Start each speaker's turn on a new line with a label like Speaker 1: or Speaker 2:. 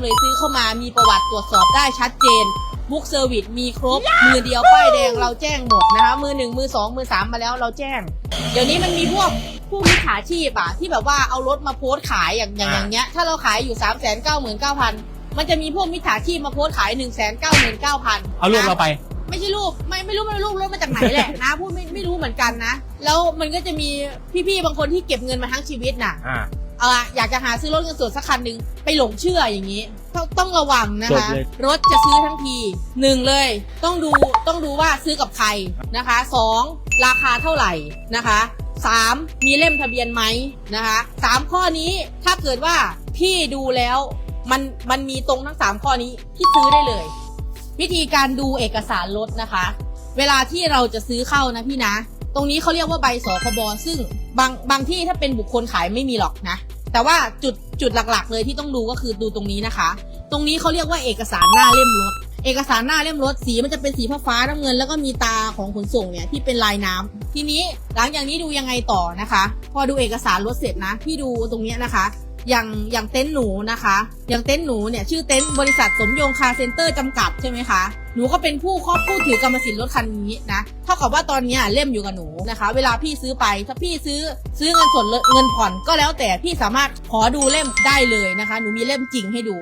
Speaker 1: เลยซื้อเข้ามามีประวัติตรวจสอบได้ชัดเจน บุ๊กเซอร์วิสมีครบ มือเดียวป้ายแดงเราแจ้งหมดนะคะ มือหนึ่งมือสองมือสามมาแล้วเราแจ้ง เดี๋ยวนี้มันมีพวกผู้มิจฉาชีพอะที่แบบว่าเอารถมาโพสต์ขายอย่างอย่างอย่างเงี้ย ถ้าเราขายอยู่สามแสนเก้าหมื่นเก้าพันมันจะมีพวกมิจฉาชีพมาโพสต์ขายหนึ่งแสนเก้าหมื่นเก้าพัน
Speaker 2: เอารูปเราไป
Speaker 1: ไม่ใช่รูปไม่ไม่รู้ไม่รู้รูปรถมาจากไหนแหละนะพูดไม่ไม่รู้เหมือนกันนะ แล้วมันก็จะมีพี่ๆบางคนที่เก็บเงินมาทั้งชีวิตน่ะ
Speaker 2: อ่า
Speaker 1: เอาล่ะอยากจะหาซื้อรถเงินสดสักคันหนึ่งไปหลงเชื่ออย่างนี้ต้องต้องระวังนะคะ
Speaker 2: จบเลย
Speaker 1: รถจะซื้อทั้งทีหนึ่งเลย ต้องดูต้องดูว่าซื้อกับใครนะคะสองราคาเท่าไหร่นะคะสามมีเล่มทะเบียนไหมนะคะสามข้อนี้ถ้าเกิดว่าพี่ดูแล้วมันมันมีตรงทั้งสามข้อนี้พี่ซื้อได้เลย วิธีการดูเอกสารรถนะคะ เวลาที่เราจะซื้อเข้านะพี่นะ ตรงนี้เขาเรียกว่าใบสคบซึ่งบางบางที่ถ้าเป็นบุคคลขายไม่มีหรอกนะ แต่ว่าจุดจุดหลักๆ เลยที่ต้องดูก็คือดูตรงนี้นะคะ ตรงนี้เขาเรียกว่าเอกสารหน้าเล่มรถ เอกสารหน้าเล่มรถสีมันจะเป็นสีฟ้าน้ำเงิน แล้วก็มีตาของขนส่งเนี่ยที่เป็นลายน้ำทีนี้หลังจากนี้ดูยังไงต่อนะคะ พอดูเอกสารรถเสร็จนะพี่ดูตรงเนี้ยนะคะ อย่างอย่างเต็นท์หนูนะคะ อย่างเต็นท์หนูเนี่ยชื่อเต็นท์บริษัทสมยงคาร์เซ็นเตอร์จำกัดใช่ไหมคะหนูก็เป็นผู้ครอบผู้ถือกรรมสิทธิ์รถคันนี้นะเท่ากับว่าตอนเนี้ยเล่มอยู่กับหนูนะคะ เวลาพี่ซื้อไปถ้าพี่ซื้อซื้อเงินสดเงินผ่อนก็แล้วแต่พี่สามารถขอดูเล่มได้เลยนะคะ หนูมีเล่มจริงให้ดู